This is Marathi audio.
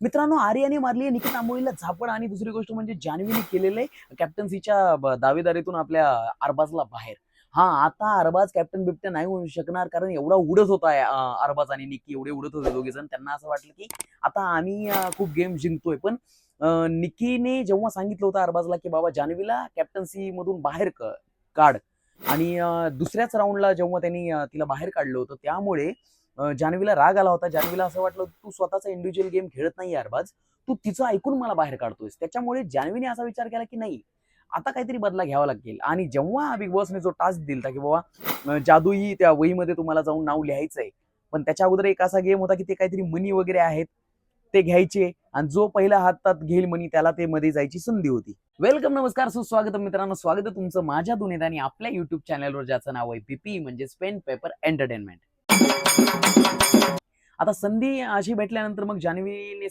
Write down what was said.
मित्रांनो आर्याने मारली निखिल आंबोळीला झापड आणि दुसरी गोष्ट म्हणजे जान्हवीने केलेले कॅप्टन्सीच्या दावेदारीतून आपल्या अरबाजला बाहेर. हा आता अरबाज कॅप्टन बिप्टन नाही होऊ शकणार कारण एवढा उडत होता अरबाज आणि निकी एवढे उडत होते दोघे जण. त्यांना असं वाटलं की आता आम्ही खूप गेम जिंकतोय. पण निकीने जेव्हा सांगितलं होतं अरबाजला की बाबा जान्हवीला कॅप्टन्सी मधून बाहेर काढ. आणि दुसऱ्याच राऊंडला जेव्हा त्यांनी तिला बाहेर काढलं होतं त्यामुळे जान्हवीला राग आला होता. जान्हवीला असं वाटलं तू स्वतःचा इंडिव्हिज्युअल गेम खेळत नाही अरबाज तू तिचं ऐकून मला बाहेर काढतोयस. त्याच्यामुळे जान्हवीने असा विचार केला की नाही. आता काहीतरी बदला घ्यावा लागेल. आणि जेव्हा बिग बॉसने जो टास्क दिला की बाबा जादूही त्या वहीमध्ये तुम्हाला जाऊन नाव लिहायचंय. पण त्याच्या अगोदर एक असा गेम होता की ते काहीतरी मनी वगैरे आहेत ते घ्यायचे. आणि जो पहिला हातात घेईल मनी त्याला ते मध्ये जायची संधी होती. वेलकम नमस्कार सुस्वागत मित्रांनो. स्वागत तुमचं माझ्या दुनियेत आणि आपल्या युट्यूब चॅनलवर ज्याचं नाव आहे पीपी म्हणजे पेन पेपर एंटरटेनमेंट आता संधी अशी भेटल्यानंतर मग जान्हवीने